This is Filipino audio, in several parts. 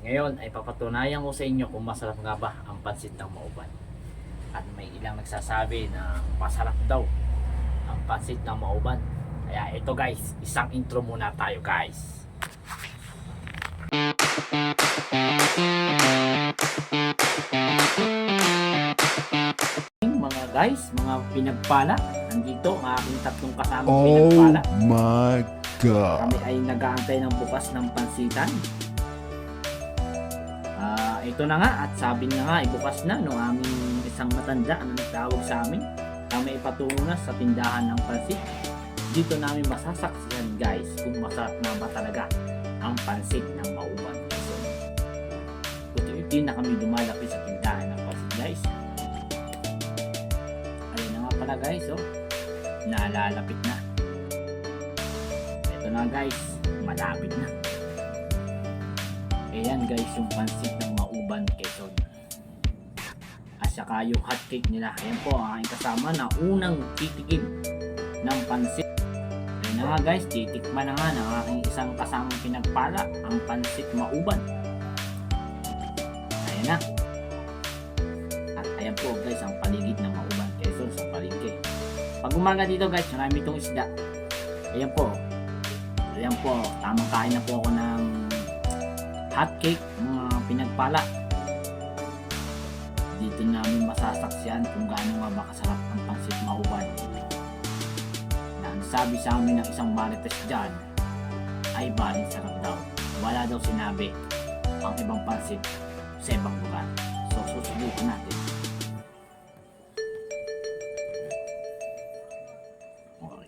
ngayon ay papatunayan ko sa inyo kung masarap nga ba ang pansit ng mauban. At may ilang nagsasabi na masarap daw ang pansit ng mauban. Kaya ito guys, isang intro muna tayo guys. Mga guys, mga pinagpala, nandito ang aking tatlong kasama Oh pinagpala. my god. Kami ay nag-aantay ng bukas ng pansitan. Ito na nga at sabi na nga ibukas na no aming isang matanda na nagtawag sa amin. Kami ipatungo na sa tindahan ng pansit. Dito namin masasaksihan guys kung masarap na ba talaga ang pansit ng mauban. So, buti na kami dumalapit sa tindahan ng pansit guys. Ayun na nga pala guys oh. Nalalapit na. Ito na guys, malapit na. Ayan guys, yung pansit ng Mauban Quezon. At saka yung hotcake nila. Ayan po ang aking kasama na unang titikim ng pansit. Ayan na nga guys, titikman na nga ng aking isang kasamang pinagpala ang pansit Mauban. Ayan na. At ayan po guys, ang paligid ng Mauban Quezon sa palengke. Pag umaga dito guys, marami itong isda. Ayan po, Ayan po, tamang kain na po ako ng hotcake, mga pinagpala. Dito namin masasaksiyan kung gaano nga ba kasarap ang pansit mahuban. Na ang sabi sa amin ng isang marites dyan, ay baling sarap daw. Wala daw sinabi ang ibang pansit sa ibang lugar. So susubukan natin.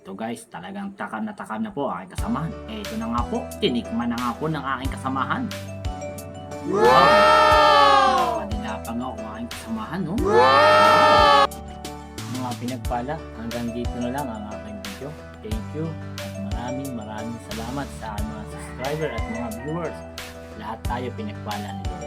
Ito guys, talagang takam na takam na po aking kasamahan. Ito na nga po, tinikman na nga po ng aking kasamahan. Wow! Kanila pa nga ang aking kasamahan, no? Wow! Mga pinagpala, hanggang dito na lang ang aking video. Thank you at maraming maraming salamat sa mga subscriber at mga viewers. Lahat tayo pinagpala ni Lord.